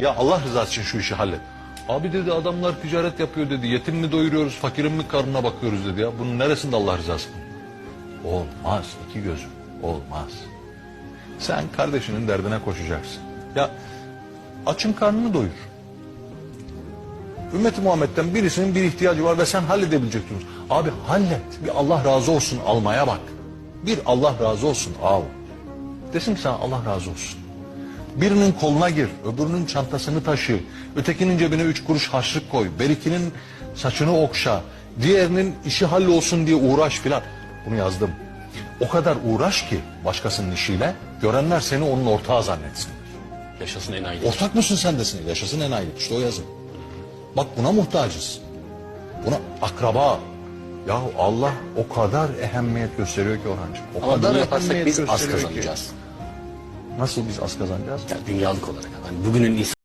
Ya Allah rızası için şu işi hallet. Abi dedi adamlar ticaret yapıyor dedi. Yetim mi doyuruyoruz, fakirin mi karnına bakıyoruz dedi ya. Bunun neresinde Allah rızası? Olmaz iki gözüm. Olmaz. Sen kardeşinin derdine koşacaksın. Ya açın karnını doyur. Ümmeti Muhammed'den birisinin bir ihtiyacı var ve sen halledebileceksin. Abi hallet. Bir Allah razı olsun almaya bak. Bir Allah razı olsun al. Desin ki sana Allah razı olsun. Birinin koluna gir, öbürünün çantasını taşı, ötekinin cebine üç kuruş harçlık koy, berikinin saçını okşa, diğerinin işi hallolsun diye uğraş filan. Bunu yazdım. O kadar uğraş ki başkasının işiyle, görenler seni onun ortağı zannetsin. Yaşasın enayi. Ortak mısın sen desin, yaşasın enayi. İşte o yazın. Bak buna muhtacız. Buna akraba. Ya Allah o kadar ehemmiyet gösteriyor ki Orhancığım. O Ama kadar bunu yaparsak ehemmiyet biz az gösteriyor ki. kazanacağız. Nasıl biz az kazanacağız? Yani dünyalık olarak. Yani bugünün